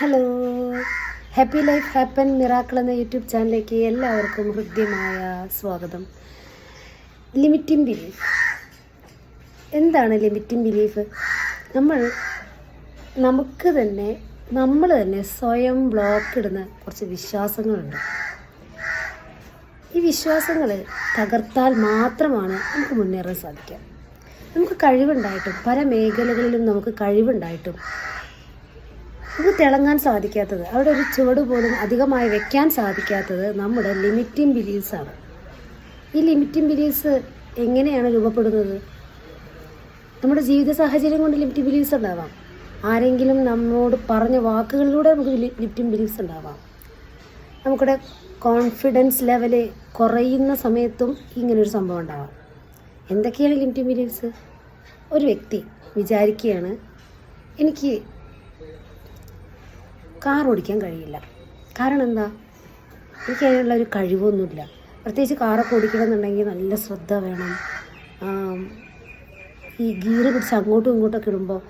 Hello. Happy life happen miracle എന്ന YouTube ചാനലിലേക്ക് എല്ലാവർക്കും ഹൃദ്യമായ സ്വാഗതം. ലിമിറ്റിംഗ് ബിലീഫ് എന്താണ് ലിമിറ്റിംഗ് ബിലീഫ് നമ്മൾ നമുക്ക് തന്നെ നമ്മൾ തന്നെ സ്വയം ബ്ലോക്ക് ഇടുന്ന കുറച്ച് വിശ്വാസങ്ങളുണ്ട്. ഈ വിശ്വാസങ്ങൾ തകർത്താൽ മാത്രമാണ് നമുക്ക് മുന്നേറാൻ സാധിക്കുക. നമുക്ക് കഴിവുണ്ടായിട്ടും പല മേഖലകളിലും നമുക്ക് കഴിവുണ്ടായിട്ടും നമുക്ക് തിളങ്ങാൻ സാധിക്കാത്തത് അവിടെ ഒരു ചുവട് പോലും അധികമായി വെക്കാൻ സാധിക്കാത്തത് നമ്മുടെ ലിമിറ്റിംഗ് ബിലീഫ്സാണ് ഈ ലിമിറ്റിംഗ് ബിലീഫ്സ് എങ്ങനെയാണ് രൂപപ്പെടുന്നത്? നമ്മുടെ ജീവിത സാഹചര്യം കൊണ്ട് ലിമിറ്റിംഗ് ബിലീഫ്സ് ഉണ്ടാവാം. ആരെങ്കിലും നമ്മോട് പറഞ്ഞ വാക്കുകളിലൂടെ നമുക്ക് ലിമിറ്റിംഗ് ബിലീഫ്സ് ഉണ്ടാവാം. നമുക്കിടെ കോൺഫിഡൻസ് ലെവൽ കുറയുന്ന സമയത്തും ഇങ്ങനൊരു സംഭവം ഉണ്ടാവാം. എന്തൊക്കെയാണ് ലിമിറ്റിംഗ് ബിലീഫ്സ് ഒരു വ്യക്തി വിചാരിക്കുകയാണ് എനിക്ക് കാർ ഓടിക്കാൻ കഴിയില്ല. കാരണം എന്താ? എനിക്ക് അതിനുള്ള ഒരു കഴിവൊന്നുമില്ല. പ്രത്യേകിച്ച് കാറൊക്കെ ഓടിക്കണമെന്നുണ്ടെങ്കിൽ നല്ല ശ്രദ്ധ വേണം. ഈ ഗീറ് പിടിച്ച് അങ്ങോട്ടും ഇങ്ങോട്ടൊക്കെ ഇടുമ്പോൾ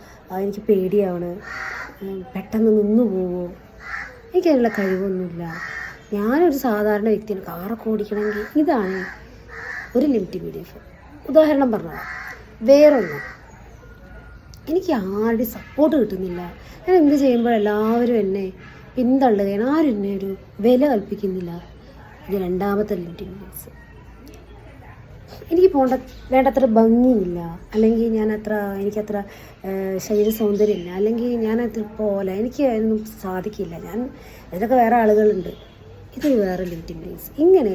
എനിക്ക് പേടിയാണ്. പെട്ടെന്ന് നിന്നു പോവോ? എനിക്കതിനുള്ള കഴിവൊന്നുമില്ല. ഞാനൊരു സാധാരണ വ്യക്തിയാണ്. കാറൊക്കെ ഓടിക്കണമെങ്കിൽ ഇതാണ് ഒരു ലിമിറ്റ് ബിലീഫ് ഉദാഹരണം പറഞ്ഞതാണ് വേറൊന്ന്. എനിക്ക് ആരുടെ സപ്പോർട്ട് കിട്ടുന്നില്ല. ഞാൻ എന്ത് ചെയ്യുമ്പോൾ എല്ലാവരും എന്നെ പിന്തള്ളുകയാണ്. ആരും എന്നെ ഒരു വില കൽപ്പിക്കുന്നില്ല. ഇത് രണ്ടാമത്തെ ലിമിറ്റിംഗ് എനിക്ക് പോണ്ട വേണ്ടത്ര ഭംഗിയില്ല. അല്ലെങ്കിൽ ഞാൻ അത്ര എനിക്കത്ര ശരീര സൗന്ദര്യം ഇല്ല അല്ലെങ്കിൽ ഞാൻ അത്ര പോലെ എനിക്ക് അതിനൊന്നും സാധിക്കില്ല. ഞാൻ ഇതിനൊക്കെ വേറെ ആളുകളുണ്ട്. ഇത് വേറെ ലിമിറ്റിംഗ് ഇങ്ങനെ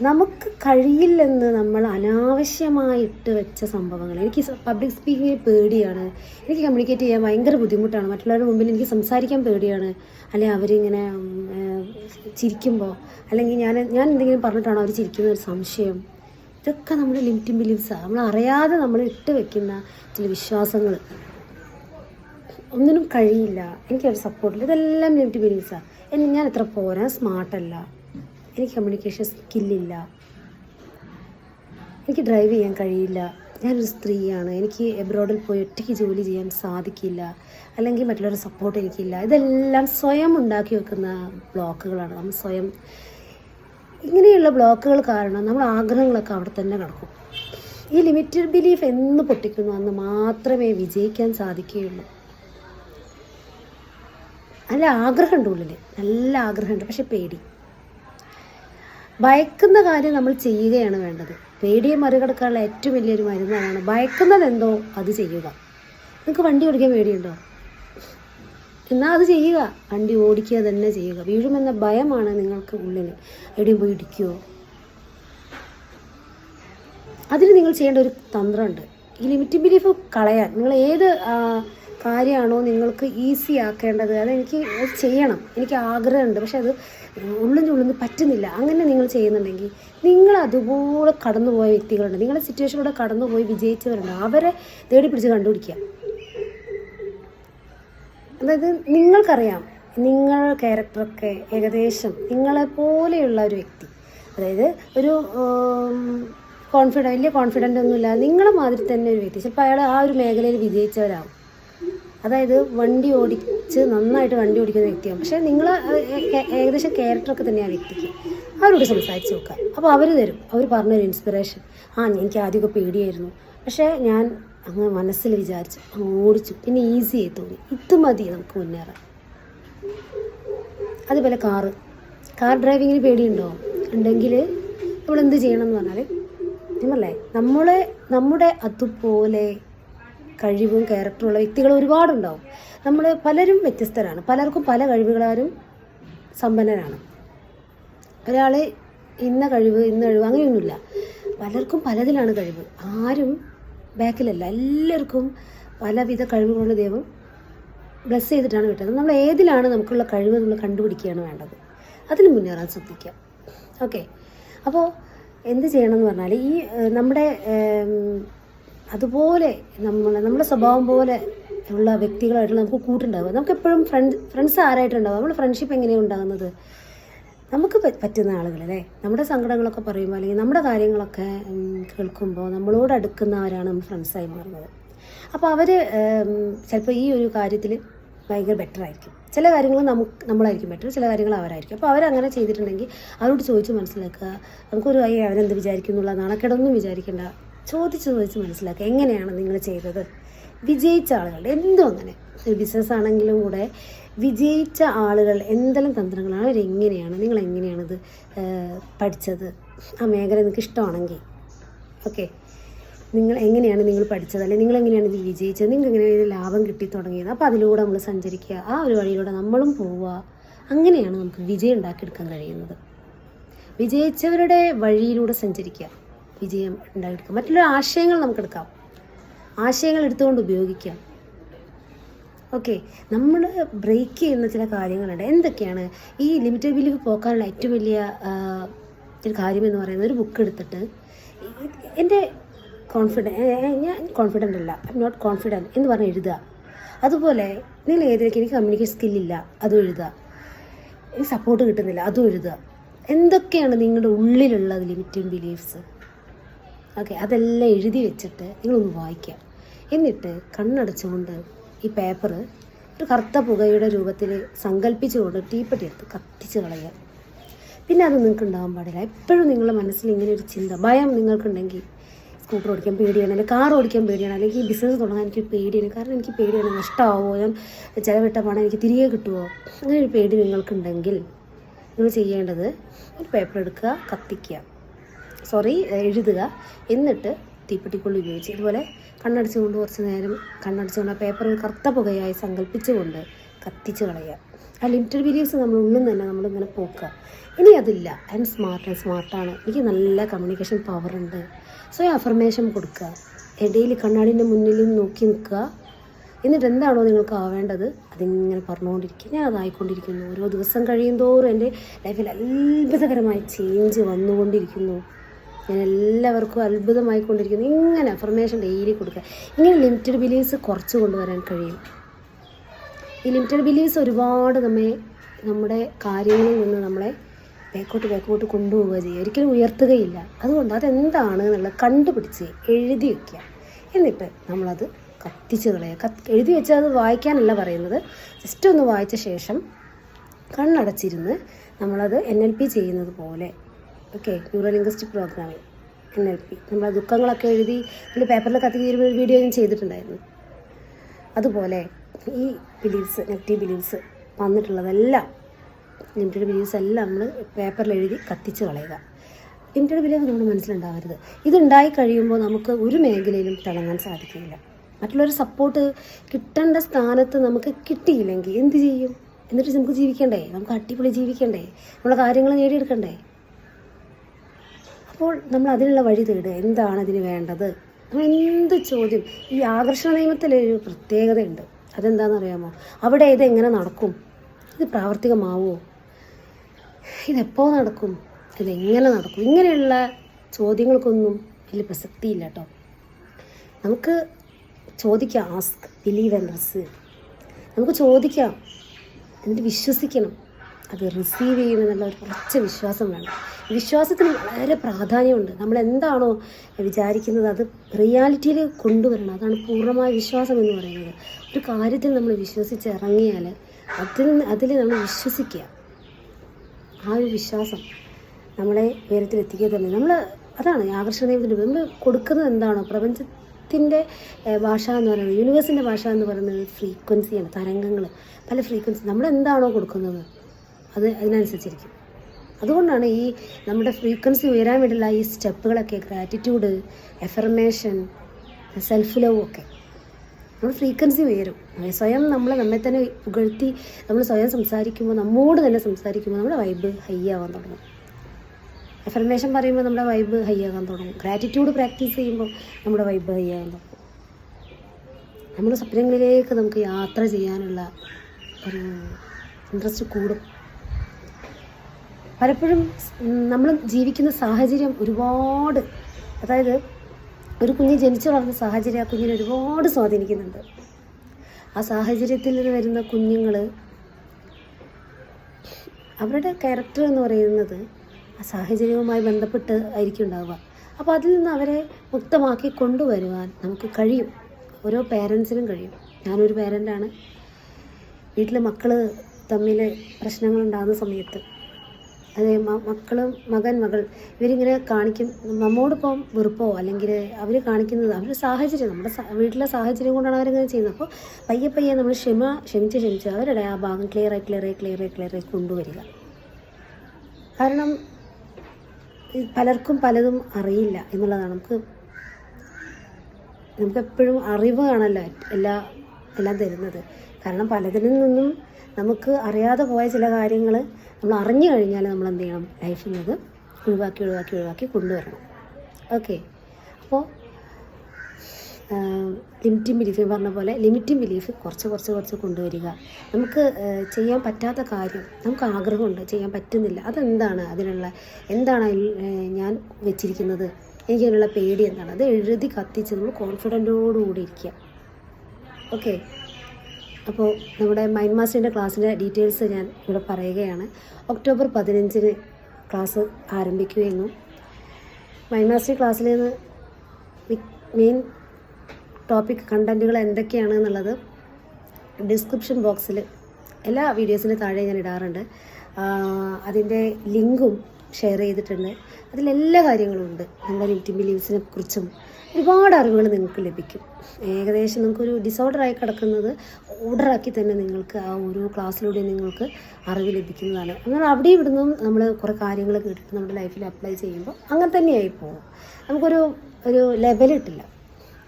നമുക്ക് കഴിയില്ലെന്ന് നമ്മൾ അനാവശ്യമായിട്ട് വെച്ച സംഭവങ്ങൾ. എനിക്ക് പബ്ലിക് സ്പീക്കിംഗ് പേടിയാണ്. എനിക്ക് കമ്മ്യൂണിക്കേറ്റ് ചെയ്യാൻ ഭയങ്കര ബുദ്ധിമുട്ടാണ്. മറ്റുള്ളവരുടെ മുമ്പിൽ എനിക്ക് സംസാരിക്കാൻ പേടിയാണ്. അല്ലെങ്കിൽ അവരിങ്ങനെ ചിരിക്കുമ്പോൾ അല്ലെങ്കിൽ ഞാൻ ഞാൻ എന്തെങ്കിലും പറഞ്ഞിട്ടാണോ അവർ ചിരിക്കുന്ന ഒരു സംശയം. ഇതൊക്കെ നമ്മുടെ ലിമിറ്റിംഗ് ബിലീഫ്സാണ് നമ്മൾ അറിയാതെ നമ്മൾ ഇട്ട് വെക്കുന്ന ചില വിശ്വാസങ്ങൾ. ഒന്നിനും കഴിയില്ല. എനിക്കൊരു സപ്പോർട്ടില്ല ഇതെല്ലാം ലിമിറ്റിംഗ് ബിലീഫ്സാണ് ഞാൻ എത്ര പോരാ? സ്മാർട്ടല്ല എനിക്ക് കമ്മ്യൂണിക്കേഷൻ സ്കില്ലില്ല എനിക്ക് ഡ്രൈവ് ചെയ്യാൻ കഴിയില്ല. ഞാനൊരു സ്ത്രീയാണ്. എനിക്ക് എബ്രോഡിൽ പോയി ഒറ്റയ്ക്ക് ജോലി ചെയ്യാൻ സാധിക്കില്ല. അല്ലെങ്കിൽ മറ്റുള്ളവരുടെ സപ്പോർട്ട് എനിക്കില്ല. ഇതെല്ലാം സ്വയം ഉണ്ടാക്കി വെക്കുന്ന ബ്ലോക്കുകളാണ്. നമ്മൾ സ്വയം ഇങ്ങനെയുള്ള ബ്ലോക്കുകൾ കാരണം നമ്മൾ ആഗ്രഹങ്ങളൊക്കെ അവിടെ തന്നെ കിടക്കും. ഈ ലിമിറ്റഡ് ബിലീഫ് എന്ന് പൊട്ടിക്കുന്നു. അന്ന് മാത്രമേ വിജയിക്കാൻ സാധിക്കുകയുള്ളൂ. നല്ല ആഗ്രഹമുണ്ട് ഉള്ളിൽ നല്ല ആഗ്രഹമുണ്ട് പക്ഷെ പേടി. ഭയക്കുന്ന കാര്യം നമ്മൾ ചെയ്യുകയാണ് വേണ്ടത്. പേടിയെ മറികടക്കാനുള്ള ഏറ്റവും വലിയൊരു മരുന്നാണ് ഭയക്കുന്നത് എന്തോ അത് ചെയ്യുക. നിങ്ങൾക്ക് വണ്ടി ഓടിക്കാൻ പേടിയുണ്ടോ? എന്നാൽ അത് ചെയ്യുക. വണ്ടി ഓടിക്കുക തന്നെ ചെയ്യുക. വീഴുമെന്ന ഭയമാണ് നിങ്ങൾക്ക് ഉള്ളിൽ എവിടെയും പോയി ഇടിക്കുമോ അതിന് നിങ്ങൾ ചെയ്യേണ്ട ഒരു തന്ത്രമുണ്ട്. ഈ ലിമിറ്റ് ബിലീഫ് കളയാൻ. നിങ്ങൾ ഏത് കാര്യമാണോ നിങ്ങൾക്ക് ഈസി ആക്കേണ്ടത് അതെനിക്ക് ചെയ്യണം. എനിക്ക് ആഗ്രഹമുണ്ട്. പക്ഷെ അത് ഉള്ളിന്റെ ഉള്ളിൽ നിന്ന് പറ്റുന്നില്ല. അങ്ങനെ നിങ്ങൾ ചെയ്യുന്നുണ്ടെങ്കിൽ നിങ്ങൾ അതുപോലെ കടന്നുപോയ വ്യക്തികളുണ്ട്. നിങ്ങളുടെ സിറ്റുവേഷനിലൂടെ കടന്നുപോയി വിജയിച്ചവരുണ്ട്. അവരെ തേടി പിടിച്ച് കണ്ടുപിടിക്കുക. അതായത് നിങ്ങൾക്കറിയാം നിങ്ങൾ ക്യാരക്ടറൊക്കെ ഏകദേശം നിങ്ങളെ പോലെയുള്ള ഒരു വ്യക്തി. അതായത് ഒരു കോൺഫിഡൻ വലിയ കോൺഫിഡന്റ് ഒന്നുമില്ല നിങ്ങളെ മാതിരി തന്നെ ഒരു വ്യക്തി. ചിലപ്പോൾ അയാൾ ആ ഒരു മേഖലയിൽ വിജയിച്ചവരാവും. അതായത് വണ്ടി ഓടിച്ച് നന്നായിട്ട് വണ്ടി ഓടിക്കുന്ന വ്യക്തിയാണ്. പക്ഷേ നിങ്ങൾ ഏകദേശം ക്യാരക്ടറൊക്കെ തന്നെയാണ് വ്യക്തിക്ക്. അവരോട് സംസാരിച്ച് നോക്കുക. അപ്പോൾ അവർ തരും. അവർ പറഞ്ഞൊരു ഇൻസ്പിറേഷൻ ആ എനിക്ക് ആദ്യമൊക്കെ പേടിയായിരുന്നു. പക്ഷേ ഞാൻ അങ്ങ് മനസ്സിൽ വിചാരിച്ചു അങ്ങ് ഓടിച്ചു. പിന്നെ ഈസി ആയി തോന്നി. ഇത് മതി നമുക്ക് മുന്നേറാം അതുപോലെ കാറ് കാർ ഡ്രൈവിങ്ങിന് പേടിയുണ്ടോ? ഉണ്ടെങ്കിൽ നമ്മൾ എന്ത് ചെയ്യണം എന്ന് പറഞ്ഞാൽ നമ്മളെ നമ്മുടെ അതുപോലെ കഴിവും ക്യാരക്ടറുള്ള വ്യക്തികൾ ഒരുപാടുണ്ടാവും. നമ്മൾ പലരും വ്യത്യസ്തരാണ്. പലർക്കും പല കഴിവുകളാരും സമ്പന്നരാണ്. ഒരാൾ ഇന്ന കഴിവ് ഇന്ന കഴിവ് അങ്ങനെയൊന്നുമില്ല. പലർക്കും പലതിലാണ് കഴിവ്. ആരും ബാക്കിലല്ല. എല്ലാവർക്കും പലവിധ കഴിവുകളുള്ള ദൈവം ബ്ലസ് ചെയ്തിട്ടാണ് കിട്ടുന്നത്. നമ്മൾ ഏതിലാണ് നമുക്കുള്ള കഴിവ് നമ്മൾ കണ്ടുപിടിക്കുകയാണ് വേണ്ടത്? അതിൽ മുന്നേറാൻ ശ്രദ്ധിക്കുക. ഓക്കെ. അപ്പോൾ എന്ത് ചെയ്യണം എന്ന് പറഞ്ഞാൽ ഈ നമ്മുടെ അതുപോലെ നമ്മൾ നമ്മുടെ സ്വഭാവം പോലെ ഉള്ള വ്യക്തികളായിട്ടുള്ള നമുക്ക് കൂട്ടുണ്ടാവുക. നമുക്ക് എപ്പോഴും ഫ്രണ്ട് ഫ്രണ്ട്സ് ആരായിട്ടുണ്ടാവുക? നമ്മൾ ഫ്രണ്ട്ഷിപ്പ് എങ്ങനെയാണ് ഉണ്ടാകുന്നത്? നമുക്ക് പറ്റുന്ന ആളുകൾ അല്ലേ? നമ്മുടെ സങ്കടങ്ങളൊക്കെ പറയുമ്പോൾ അല്ലെങ്കിൽ നമ്മുടെ കാര്യങ്ങളൊക്കെ കേൾക്കുമ്പോൾ നമ്മളോട് അടുക്കുന്നവരാണ് നമ്മൾ ഫ്രണ്ട്സായി മാറുന്നത്? അപ്പോൾ അവർ ചിലപ്പോൾ ഈ ഒരു കാര്യത്തിൽ ഭയങ്കര ബെറ്റർ ആയിരിക്കും. ചില കാര്യങ്ങൾ നമുക്ക് നമ്മളായിരിക്കും ബെറ്റർ ചില കാര്യങ്ങൾ അവരായിരിക്കും. അപ്പോൾ അവരങ്ങനെ ചെയ്തിട്ടുണ്ടെങ്കിൽ അവരോട് ചോദിച്ച് മനസ്സിലാക്കുക. നമുക്കൊരു അയ്യോ അവരെന്ത് വിചാരിക്കുന്നുള്ള നാണക്കേടൊന്നും വിചാരിക്കേണ്ട. ചോദിച്ച് ചോദിച്ച് മനസ്സിലാക്കുക. എങ്ങനെയാണ് നിങ്ങൾ ചെയ്തത്? വിജയിച്ച ആളുകളുടെ എന്തോ അങ്ങനെ ഒരു ബിസിനസ് ആണെങ്കിലും കൂടെ വിജയിച്ച ആളുകൾ എന്തെല്ലാം തന്ത്രങ്ങളാണ്? അവരെങ്ങനെയാണ്? നിങ്ങൾ എങ്ങനെയാണത് പഠിച്ചത്? ആ മേഖല നിങ്ങൾക്ക് ഇഷ്ടമാണെങ്കിൽ. ഓക്കെ നിങ്ങൾ എങ്ങനെയാണ് നിങ്ങൾ പഠിച്ചത്? അല്ലെങ്കിൽ നിങ്ങൾ എങ്ങനെയാണ് ഇതിൽ വിജയിച്ചത്? നിങ്ങൾക്ക് എങ്ങനെയാണ് ലാഭം കിട്ടി തുടങ്ങിയത്? അപ്പോൾ അതിലൂടെ നമ്മൾ സഞ്ചരിക്കുക. ആ ഒരു വഴിയിലൂടെ നമ്മളും പോവുക. അങ്ങനെയാണ് നമുക്ക് വിജയം ഉണ്ടാക്കിയെടുക്കാൻ കഴിയുന്നത്. വിജയിച്ചവരുടെ വഴിയിലൂടെ സഞ്ചരിക്കുക. വിജയം ഉണ്ടാക്കിയെടുക്കുക മറ്റുള്ള ആശയങ്ങൾ നമുക്ക് എടുക്കാം ആശയങ്ങൾ എടുത്തുകൊണ്ട് ഉപയോഗിക്കാം. ഓക്കെ നമ്മൾ ബ്രേക്ക് ചെയ്യുന്ന ചില കാര്യങ്ങളുണ്ട്. എന്തൊക്കെയാണ്? ഈ ലിമിറ്റഡ് ബിലീഫ് പോക്കാനുള്ള ഏറ്റവും വലിയ ഒരു കാര്യം എന്ന് പറയുന്നത് ഒരു ബുക്ക് എടുത്തിട്ട് എന്റെ കോൺഫിഡന്റ് ഞാൻ കോൺഫിഡന്റ് അല്ല. ഐ നോട്ട് കോൺഫിഡന്റ് എന്ന് പറഞ്ഞ് എഴുതുക. അതുപോലെ നിങ്ങൾ ഏതിലേക്ക് എനിക്ക് കമ്മ്യൂണിക്കേഷൻ സ്കില്ലില്ല അതും എഴുതുക. എനിക്ക് സപ്പോർട്ട് കിട്ടുന്നില്ല അതും എഴുതുക. എന്തൊക്കെയാണ് നിങ്ങളുടെ ഉള്ളിലുള്ള ലിമിറ്റിംഗ് ബിലീഫ്സ് ഓക്കെ അതെല്ലാം എഴുതി വെച്ചിട്ട് നിങ്ങളൊന്ന് വായിക്കാം. എന്നിട്ട് കണ്ണടച്ചുകൊണ്ട് ഈ പേപ്പർ ഒരു കറുത്ത പുകയുടെ രൂപത്തിൽ സങ്കല്പിച്ചുകൊണ്ട് തീപ്പെട്ടി എടുത്ത് കത്തിച്ച് കളയുക. പിന്നെ അത് നിങ്ങൾക്ക് ഉണ്ടാകാൻ പാടില്ല. എപ്പോഴും നിങ്ങളുടെ മനസ്സിൽ ഇങ്ങനെ ഒരു ചിന്ത ഭയം നിങ്ങൾക്കുണ്ടെങ്കിൽ സ്കൂട്ടർ ഓടിക്കാൻ പേടിയാണ് അല്ലെങ്കിൽ കാർ ഓടിക്കാൻ പേടിയാണ് അല്ലെങ്കിൽ ഈ ബിസിനസ് തുടങ്ങാൻ എനിക്ക് പേടിയാണ്. കാരണം എനിക്ക് പേടിയാണ് നഷ്ടമാവോ ഞാൻ ചിലവിട്ട പണം എനിക്ക് തിരികെ കിട്ടുമോ അങ്ങനെ ഒരു പേടി നിങ്ങൾക്കുണ്ടെങ്കിൽ നിങ്ങൾ ചെയ്യേണ്ടത് ഒരു പേപ്പർ എടുക്കുക കത്തിക്കുക. സോറി എഴുതുക. എന്നിട്ട് തീപ്പെട്ടിക്കുള്ളി ഉപയോഗിച്ച് ഇതുപോലെ കണ്ണടച്ചുകൊണ്ട് കുറച്ച് നേരം കണ്ണടച്ചുകൊണ്ട് ആ പേപ്പറിൽ കറുത്ത പുകയായി സങ്കല്പിച്ചുകൊണ്ട് കത്തിച്ച് കളയുക. ആ ലിമിറ്റഡ് വീഡിയോസ് നമ്മൾ ഉള്ളിൽ തന്നെ നമ്മളിങ്ങനെ പോക്കുക. ഇനി അതില്ല. ഐ എം സ്മാർട്ട് ആൻഡ് സ്മാർട്ടാണ് എനിക്ക് നല്ല കമ്മ്യൂണിക്കേഷൻ പവർ ഉണ്ട്. സോ അഫർമേഷൻ കൊടുക്കുക. ഇടയിൽ കണ്ണാടിന്റെ മുന്നിൽ നോക്കി നിൽക്കുക. എന്നിട്ട് എന്താണോ നിങ്ങൾക്ക് ആവേണ്ടത് അതിങ്ങനെ പറഞ്ഞുകൊണ്ടിരിക്കുക. ഞാൻ അതായിക്കൊണ്ടിരിക്കുന്നു ഓരോ ദിവസം കഴിയും തോറും എന്റെ ലൈഫിൽ അത്ഭുതകരമായ ചേഞ്ച് വന്നുകൊണ്ടിരിക്കുന്നു. ഞാൻ എല്ലാവർക്കും അത്ഭുതമായിക്കൊണ്ടിരിക്കുന്നു. ഇങ്ങനെ അഫർമേഷൻ ഡെയിലി കൊടുക്കുക. ഇങ്ങനെ ലിമിറ്റഡ് ബിലീവ്സ് കുറച്ച് കൊണ്ടുവരാൻ കഴിയും. ഈ ലിമിറ്റഡ് ബിലീവ്സ് ഒരുപാട് നമ്മെ നമ്മുടെ കാര്യങ്ങളിൽ നിന്ന് നമ്മളെ ബാക്കോട്ട് ബാക്കോട്ട് കൊണ്ടുപോവുക ചെയ്യുക ഒരിക്കലും ഉയർത്തുകയില്ല. അതുകൊണ്ട് അതെന്താണ് എന്നുള്ളത് കണ്ടുപിടിച്ച് എഴുതി വയ്ക്കുക എന്നിട്ട് നമ്മളത് കത്തിച്ച് കളയുക. കത്ത് എഴുതി വെച്ചാൽ അത് വായിക്കാനല്ല പറയുന്നത്. ജസ്റ്റ് ഒന്ന് വായിച്ച ശേഷം കണ്ണടച്ചിരുന്ന് നമ്മളത് എൻ എൽ പി ചെയ്യുന്നത് പോലെ okay neuro linguistic programming N L P നമ്മൾ ദുഃഖങ്ങളൊക്കെ എഴുതി നമ്മൾ പേപ്പറിൽ കത്തി ഒരു വീഡിയോ ഞാൻ ചെയ്തിട്ടുണ്ടായിരുന്നു. അതുപോലെ ഈ ബിലീവ്സ് നെഗറ്റീവ് ബിലീവ്സ് വന്നിട്ടുള്ളതെല്ലാം ലിമിറ്റഡ് ബിലീവ്സ് എല്ലാം നമ്മൾ പേപ്പറിൽ എഴുതി കത്തിച്ച് കളയുക. ലിമിറ്റഡ് ബിലീവ് നമ്മുടെ മനസ്സിലുണ്ടാവരുത്. ഇതുണ്ടായി കഴിയുമ്പോൾ നമുക്ക് ഒരു മേഖലയിലും തിളങ്ങാൻ സാധിക്കില്ല. മറ്റുള്ളവർ സപ്പോർട്ട് കിട്ടേണ്ട സ്ഥാനത്ത് നമുക്ക് കിട്ടിയില്ലെങ്കിൽ എന്ത് ചെയ്യും? എന്നിട്ട് നമുക്ക് ജീവിക്കണ്ടേ? നമുക്ക് അടിപൊളി ജീവിക്കണ്ടേ? നമ്മളെ കാര്യങ്ങൾ നേടിയെടുക്കണ്ടേ? അപ്പോൾ നമ്മൾ അതിനുള്ള വഴി തേടുക. എന്താണ് അതിന് വേണ്ടത്? എന്ത് ചോദ്യം? ഈ ആകർഷണ നിയമത്തിലൊരു പ്രത്യേകതയുണ്ട്. അതെന്താണെന്ന് അറിയാമോ? അവിടെ ഇതെങ്ങനെ നടക്കും? ഇത് പ്രാവർത്തികമാവോ? ഇതെപ്പോൾ നടക്കും? ഇതെങ്ങനെ നടക്കും? ഇങ്ങനെയുള്ള ചോദ്യങ്ങൾക്കൊന്നും വലിയ പ്രസക്തിയില്ല കേട്ടോ നമുക്ക് ചോദിക്കാം ആസ്ക് ബിലീവ് ആൻഡ് നമുക്ക് ചോദിക്കാം എന്നിട്ട് വിശ്വസിക്കണം. അത് റിസീവ് ചെയ്യുമെന്നുള്ള ഒരു കുറച്ച് വിശ്വാസം വേണം. വിശ്വാസത്തിന് വളരെ പ്രാധാന്യമുണ്ട്. നമ്മൾ എന്താണോ വിചാരിക്കുന്നത് അത് റിയാലിറ്റിയിൽ കൊണ്ടുവരണം. അതാണ് പൂർണമായ വിശ്വാസം എന്ന് പറയുന്നത്. ഒരു കാര്യത്തിൽ നമ്മൾ വിശ്വസിച്ച് ഇറങ്ങിയാൽ അതിൽ അതിൽ നമ്മൾ വിശ്വസിക്കുക. ആ ഒരു വിശ്വാസം നമ്മളെ ഉയരത്തിലെത്തിക്കുക തന്നെ. നമ്മൾ അതാണ് ആകർഷണ നമ്മൾ കൊടുക്കുന്നത് എന്താണോ. പ്രപഞ്ച ത്തിന്റെ ഭാഷ എന്ന് പറയുന്നത് യൂണിവേഴ്സിന്റെ ഭാഷ എന്ന് പറയുന്നത് ഫ്രീക്വൻസിയാണ് തരംഗങ്ങൾ പല ഫ്രീക്വൻസി നമ്മൾ എന്താണോ കൊടുക്കുന്നത്? അത് അതിനനുസരിച്ചിരിക്കും. അതുകൊണ്ടാണ് ഈ നമ്മുടെ ഫ്രീക്വൻസി ഉയരാൻ വേണ്ടിയുള്ള ഈ സ്റ്റെപ്പുകളൊക്കെ ഗ്രാറ്റിറ്റ്യൂഡ് എഫർമേഷൻ സെൽഫ് ലവ് ഒക്കെ. നമ്മൾ ഫ്രീക്വൻസി ഉയരും. സ്വയം നമ്മൾ നമ്മെ തന്നെ പുകഴ്ത്തി നമ്മൾ സ്വയം സംസാരിക്കുമ്പോൾ നമ്മോട് തന്നെ സംസാരിക്കുമ്പോൾ നമ്മുടെ വൈബ് ഹൈ ആവാൻ തുടങ്ങും. എഫർമേഷൻ പറയുമ്പോൾ നമ്മുടെ വൈബ് ഹൈ ആകാൻ തുടങ്ങും. ഗ്രാറ്റിറ്റ്യൂഡ് പ്രാക്ടീസ് ചെയ്യുമ്പോൾ നമ്മുടെ വൈബ് ഹൈ ആകാൻ തുടങ്ങും. നമ്മുടെ സ്വപ്നങ്ങളിലേക്ക് നമുക്ക് യാത്ര ചെയ്യാനുള്ള ഒരു ഇൻട്രസ്റ്റ് കൂടും. പലപ്പോഴും നമ്മൾ ജീവിക്കുന്ന സാഹചര്യം ഒരുപാട് അതായത് ഒരു കുഞ്ഞ് ജനിച്ചു വളർന്ന സാഹചര്യം ആ കുഞ്ഞിനെ ഒരുപാട് സ്വാധീനിക്കുന്നുണ്ട്. ആ സാഹചര്യത്തിൽ നിന്ന് വരുന്ന കുഞ്ഞുങ്ങൾ അവരുടെ ക്യാരക്ടർ എന്ന് പറയുന്നത് ആ സാഹചര്യവുമായി ബന്ധപ്പെട്ട് ആയിരിക്കും ഉണ്ടാവുക. അപ്പോൾ അതിൽ നിന്ന് അവരെ മുക്തമാക്കി കൊണ്ടുവരുവാൻ നമുക്ക് കഴിയും. ഓരോ പേരൻസിനും കഴിയും. ഞാനൊരു പേരന്റാണ് വീട്ടിലെ മക്കൾ തമ്മിൽ പ്രശ്നങ്ങളുണ്ടാകുന്ന സമയത്ത് അതെ മക്കളും മകൻ മകൾ ഇവരിങ്ങനെ കാണിക്കും. നമ്മോടിപ്പം വെറുപ്പോ അല്ലെങ്കിൽ അവർ കാണിക്കുന്നത് അവരുടെ സാഹചര്യം നമ്മുടെ വീട്ടിലെ സാഹചര്യം കൊണ്ടാണ് അവരിങ്ങനെ ചെയ്യുന്നത്. അപ്പോൾ പയ്യെ പയ്യെ നമ്മൾ ക്ഷമ ക്ഷമിച്ച് ക്ഷമിച്ച് അവരുടെ ആ ഭാഗം ക്ലിയർ ആയി ക്ലിയർ ആയി ക്ലിയർ ആയി ക്ലിയർ ആയി കൊണ്ടുവരിക. കാരണം പലർക്കും പലതും അറിയില്ല എന്നുള്ളതാണ്. നമുക്ക് നമുക്കെപ്പോഴും അറിവാണല്ലോ എല്ലാ എല്ലാം തരുന്നത്. കാരണം പലതിൽ നിന്നും നമുക്ക് അറിയാതെ പോയ ചില കാര്യങ്ങൾ നമ്മൾ അറിഞ്ഞു കഴിഞ്ഞാൽ നമ്മൾ എന്ത് ചെയ്യണം ലൈഫിൽ നിന്ന് ഒഴിവാക്കി ഒഴിവാക്കി ഒഴിവാക്കി കൊണ്ടുവരണം. ഓക്കെ അപ്പോൾ ലിമിറ്റിംഗ് ബിലീഫ് പറഞ്ഞ പോലെ ലിമിറ്റിംഗ് ബിലീഫ് കുറച്ച് കുറച്ച് കുറച്ച് കൊണ്ടുവരിക. നമുക്ക് ചെയ്യാൻ പറ്റാത്ത കാര്യം നമുക്ക് ആഗ്രഹമുണ്ട് ചെയ്യാൻ പറ്റുന്നില്ല. അതെന്താണ് അതിനുള്ള എന്താണ് ഞാൻ വെച്ചിരിക്കുന്നത്? എനിക്കതിനുള്ള പേടി എന്താണ്? അത് എഴുതി കത്തിച്ച് നമ്മൾ കോൺഫിഡന്റോടുകൂടി ഇരിക്കുക. ഓക്കെ അപ്പോൾ നമ്മുടെ മൈൻഡ് മാസ്റ്ററിന്റെ ക്ലാസ്സിന്റെ ഡീറ്റെയിൽസ് ഞാൻ ഇവിടെ പറയുകയാണ്. ഒക്ടോബർ പതിനഞ്ചിന് ക്ലാസ് ആരംഭിക്കുകയെന്നും. മൈൻഡ് മാസ്റ്റർ ക്ലാസ്സിൽ നിന്ന് മെയിൻ ടോപ്പിക് കണ്ടന്റുകൾ എന്തൊക്കെയാണ് എന്നുള്ളത് ഡിസ്ക്രിപ്ഷൻ ബോക്സിൽ എല്ലാ വീഡിയോസിന്റെ താഴെ ഞാൻ ഇടാറുണ്ട്. അതിന്റെ ലിങ്കും ഷെയർ ചെയ്തിട്ടുണ്ട്. അതിലെല്ലാ കാര്യങ്ങളും ഉണ്ട്. നമ്മുടെ ലിമിറ്റിംഗ് ബിലീവ്സിനെ കുറിച്ചും ഒരുപാട് അറിവുകൾ നിങ്ങൾക്ക് ലഭിക്കും. ഏകദേശം നിങ്ങൾക്കൊരു ഡിസോർഡറായി കിടക്കുന്നത് ഓർഡറാക്കി തന്നെ നിങ്ങൾക്ക് ആ ഓരോ ക്ലാസ്സിലൂടെ നിങ്ങൾക്ക് അറിവ് ലഭിക്കുന്നതാണ്. അങ്ങനെ അവിടെ ഇവിടുന്നും നമ്മൾ കുറേ കാര്യങ്ങൾ കേട്ടിട്ട് നമ്മുടെ ലൈഫിൽ അപ്ലൈ ചെയ്യുമ്പോൾ അങ്ങനെ തന്നെയായി പോകും. നമുക്കൊരു ഒരു ലെവൽ കിട്ടില്ല.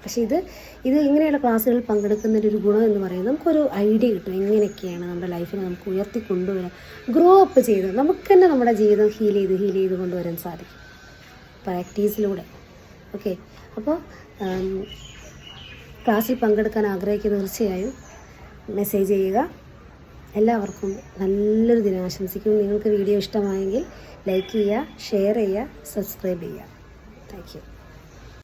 പക്ഷേ ഇത് ഇത് ഇങ്ങനെയുള്ള ക്ലാസ്സുകളിൽ പങ്കെടുക്കുന്നതിന്റെ ഒരു ഗുണം എന്ന് പറയുന്നത് നമുക്കൊരു ഐഡിയ കിട്ടും. എങ്ങനെയൊക്കെയാണ് നമ്മുടെ ലൈഫിനെ നമുക്ക് ഉയർത്തി കൊണ്ടുവരാൻ ഗ്രോ അപ്പ് ചെയ്ത് നമുക്ക് തന്നെ നമ്മുടെ ജീവിതം ഹീൽ ചെയ്ത് ഹീൽ ചെയ്ത് കൊണ്ടുവരാൻ സാധിക്കും. പ്രാക്ടീസിലൂടെ ഓക്കെ അപ്പോൾ ക്ലാസ്സിൽ പങ്കെടുക്കാൻ ആഗ്രഹിക്കുന്ന തീർച്ചയായും മെസ്സേജ് ചെയ്യുക. എല്ലാവർക്കും നല്ലൊരു ദിനം ആശംസിക്കുന്നു. നിങ്ങൾക്ക് വീഡിയോ ഇഷ്ടമായെങ്കിൽ ലൈക്ക് ചെയ്യുക ഷെയർ ചെയ്യുക സബ്സ്ക്രൈബ് ചെയ്യുക. താങ്ക്